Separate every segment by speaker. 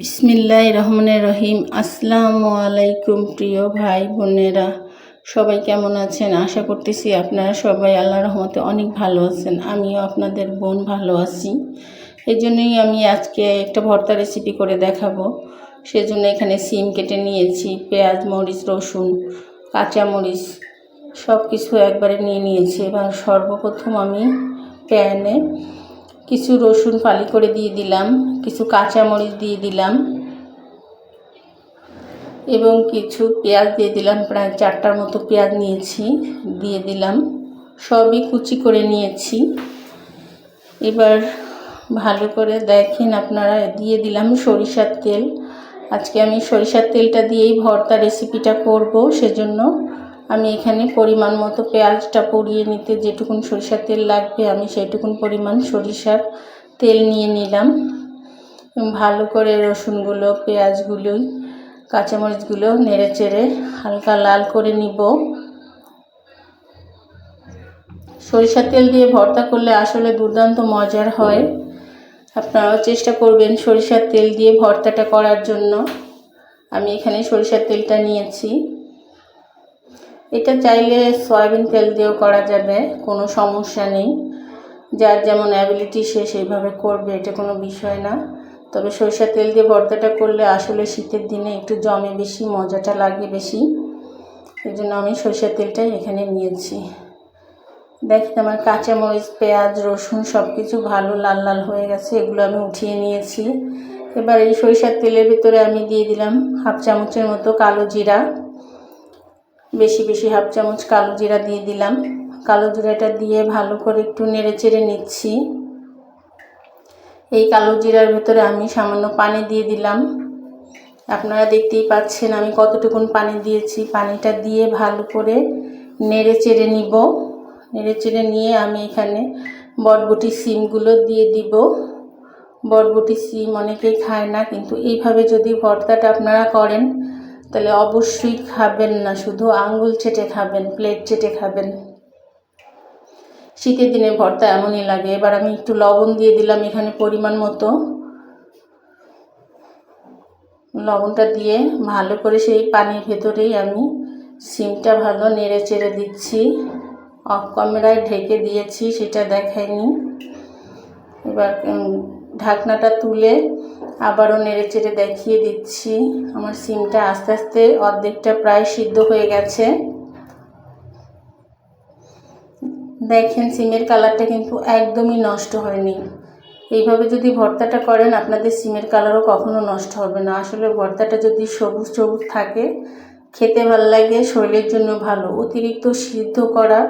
Speaker 1: বিসমিল্লাহ রহমানের রহিম। আসসালামু আলাইকুম প্রিয় ভাই বোনেরা। সবাই কেমন আছেন? আশা করতেছি আপনারা সবাই আল্লাহ রহমতে অনেক ভালো আছেন। আমিও আপনাদের বোন ভালো আছি। এই জন্যই আমি আজকে একটা ভর্তা রেসিপি করে দেখাবো। সেজন্য এখানে সিম কেটে নিয়েছি, পেঁয়াজ, মরিচ, রসুন কাঁচা মরিচ সব কিছু একবারে নিয়ে নিয়েছি। এবং সর্বপ্রথম আমি প্যানে কিছু রসুন ফালি করে দিয়ে দিলাম, কিছু কাঁচামরিচ দিয়ে দিলাম, এবং কিছু পেঁয়াজ দিয়ে দিলাম, প্রায় চারটার মতো পেঁয়াজ নিয়েছি, দিয়ে দিলাম, সবই কুচি করে নিয়েছি। এবার ভালো করে দেখেন আপনারা, দিয়ে দিলাম সরিষার তেল। আজকে আমি সরিষার তেলটা দিয়েই ভর্তা রেসিপিটা করব, সেজন্য আমি এখানে পরিমাণ মতো পেঁয়াজটা পরিয়ে নিতে যেটুকুন সরিষার তেল লাগবে, আমি সেটুকুন পরিমাণ সরিষার তেল নিয়ে নিলাম। ভালো করে রসুনগুলো, পেঁয়াজগুলো, কাঁচামরিচগুলো নেড়ে চেড়ে হালকা লাল করে নিব। সরিষার তেল দিয়ে ভর্তা করলে আসলে দুর্দান্ত মজার হয়। আপনারাও চেষ্টা করবেন সরিষার তেল দিয়ে ভর্তাটা করার জন্য। আমি এখানে সরিষার তেলটা নিয়েছি। এটা চাইলে সয়াবিন তেল দিয়েও করা যাবে, কোনো সমস্যা নেই। যার যেমন অ্যাবিলিটি সে সেইভাবে করবে, এটা কোনো বিষয় না। তবে সরষের তেল দিয়ে ভর্তাটা করলে আসলে শীতের দিনে একটু জমে বেশি, মজাটা লাগে বেশি। এই জন্য আমি সরষের তেলটাই এখানে নিয়েছি। দেখেন আমার কাঁচামরিচ, পেঁয়াজ, রসুন সব কিছু ভালো লাল লাল হয়ে গেছে, এগুলো আমি উঠিয়ে নিয়েছি। এবার এই সরিষার তেলের ভিতরে আমি দিয়ে দিলাম হাফ চামচের মতো কালো জিরা। বেশি বেশি হাফ চামচ কালো জিরা দিয়ে দিলাম। কালো জিরাটা দিয়ে ভালো করে একটু নেড়ে চেড়ে নিচ্ছি। এই কালো জিরার ভেতরে আমি সামান্য পানি দিয়ে দিলাম। আপনারা দেখতেই পাচ্ছেন আমি কতটুকুন পানি দিয়েছি। পানিটা দিয়ে ভালো করে নেড়ে চেড়ে নিব। নেড়ে চেড়ে নিয়ে আমি এখানে বটবটি সিমগুলো দিয়ে দিব। বটবটি সিম অনেকেই খায় না, কিন্তু এইভাবে যদি ভর্তাটা আপনারা করেন তাহলে অবশ্যই খাবেন না, শুধু আঙ্গুল চেটে খাবেন প্লেট চেটে খাবেন। শীতের দিনে ভর্তা এমনই লাগে। এবার আমি একটু লবণ দিয়ে দিলাম এখানে পরিমাণ মতো। লবণটা দিয়ে ভালো করে সেই পানির ভেতরেই আমি সিমটা ভালো নেড়ে চেড়ে দিচ্ছি। অফ ক্যামেরায় ঢেকে দিয়েছি, সেটা দেখায়নি এবার ঢাকনাটা তুলে আবারও নেড়ে চেড়ে দেখিয়ে দিচ্ছি। আমার সিমটা আস্তে আস্তে অর্ধেকটা প্রায় সিদ্ধ হয়ে গেছে। দেখেন, সিমের কালারটা কিন্তু একদমই নষ্ট হয়নি। এইভাবে যদি ভর্তাটা করেন, আপনাদের সিমের কালারও কখনো নষ্ট হবে না। আসলে ভর্তাটা যদি সবুজ সবুজ থাকে, খেতে ভালো লাগে, শরীরের জন্য ভালো। অতিরিক্ত সিদ্ধ করা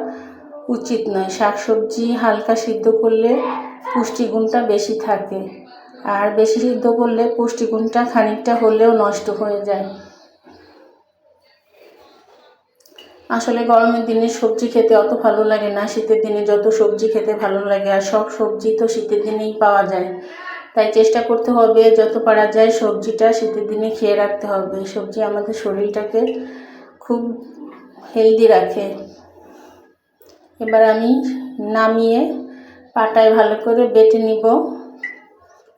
Speaker 1: উচিত নয়। শাকসবজি হালকা সিদ্ধ করলে পুষ্টিগুণটা বেশি থাকে। আর বেশি সিদ্ধ করলে পুষ্টিগুণটা খানিকটা হলেও নষ্ট হয়ে যায়। আসলে গরমের দিনে সবজি খেতে অত ভালো লাগে না, শীতের দিনে যত সবজি খেতে ভালো লাগে, আর সব সবজি তো শীতের দিনেই পাওয়া যায়। তাই চেষ্টা করতে হবে, যত পারা যায় সবজিটা শীতের দিনে খেয়ে রাখতে হবে। সবজি আমাদের শরীরটাকে খুব হেলদি রাখে। এবার আমি নামিয়ে পাটায় ভালো করে বেটে নিব।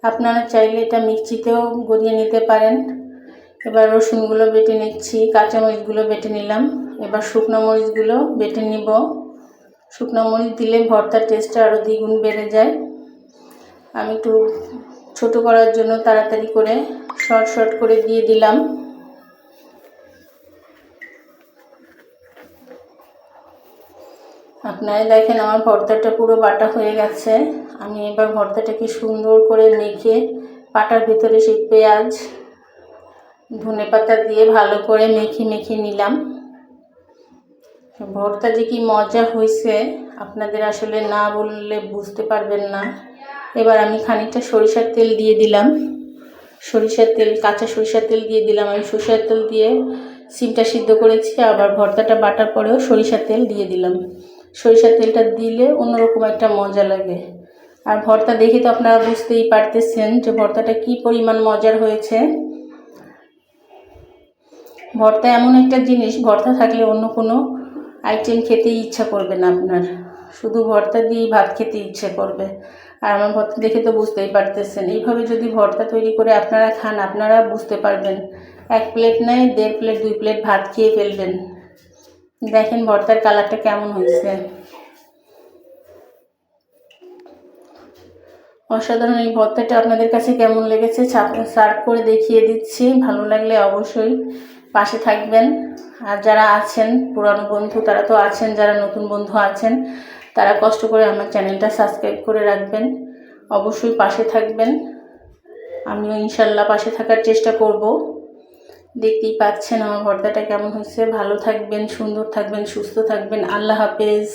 Speaker 1: আপনারা চাইলে এটা মিক্সিতেও গড়িয়ে নিতে পারেন। এবার রসুনগুলো বেটে নিচ্ছি, কাঁচামরিচগুলো বেটে নিলাম। এবার শুকনো মরিচগুলো বেটে নিব। শুকনো মরিচ দিলে ভর্তার টেস্টটা আরও দ্বিগুণ বেড়ে যায়। আমি একটু ছোট করার জন্য তাড়াতাড়ি করে শর্ট শর্ট করে দিয়ে দিলাম। আপনারা দেখেন আমার ভর্তাটা পুরো বাটা হয়ে গেছে। আমি এবার ভর্তাটাকে সুন্দর করে মেখে পাটার ভিতরে সেই পেঁয়াজ, ধনে পাতা দিয়ে ভালো করে মেখে মেখে নিলাম। ভর্তা যে কি মজা হয়েছে আপনাদের আসলে না বললে বুঝতে পারবেন না। এবার আমি খানিকটা সরিষার তেল দিয়ে দিলাম। সরিষার তেল, কাঁচা সরিষার তেল দিয়ে দিলাম। আমি সরিষার তেল দিয়ে সিমটা সিদ্ধ করেছি, আবার ভর্তাটা বাটার পরেও সরিষার তেল দিয়ে দিলাম। সরিষার তেলটা দিলে অন্যরকম একটা মজা লাগে। আর ভর্তা দেখে তো আপনারা বুঝতেই পারতেছেন যে ভর্তাটা কি পরিমাণ মজার হয়েছে। ভর্তা এমন একটা জিনিস, ভর্তা থাকলে অন্য কোনো আইটেম খেতেই ইচ্ছা করবে না আপনার। শুধু ভর্তা দিয়েই ভাত খেতে ইচ্ছে করবে। আর আমার ভর্তা দেখে তো বুঝতেই পারতেছেন। এইভাবে যদি ভর্তা তৈরি করে আপনারা খান, আপনারা বুঝতে পারবেন। এক প্লেট নেয়, দেড় প্লেট দুই প্লেট ভাত খেয়ে ফেলবেন। দেখেন ভর্তার কালারটা কেমন হয়েছে। অসাধারণ এই ভর্তাটা আপনাদের কাছে কেমন লেগেছে সার্ভ করে দেখিয়ে দিচ্ছি। ভালো লাগলে অবশ্যই পাশে থাকবেন। আর যারা আছেন, পুরানো বন্ধু, তারা তো আছেন, যারা নতুন বন্ধু আছেন, তারা কষ্ট করে আমার চ্যানেলটা সাবস্ক্রাইব করে রাখবেন। অবশ্যই পাশে থাকবেন। আমিও ইনশাল্লাহ পাশে থাকার চেষ্টা করব। দেখতেই পাচ্ছেন আমার ভর্তাটা কেমন হয়েছে। ভালো থাকবেন সুন্দর থাকবেন সুস্থ থাকবেন। আল্লাহ হাফেজ।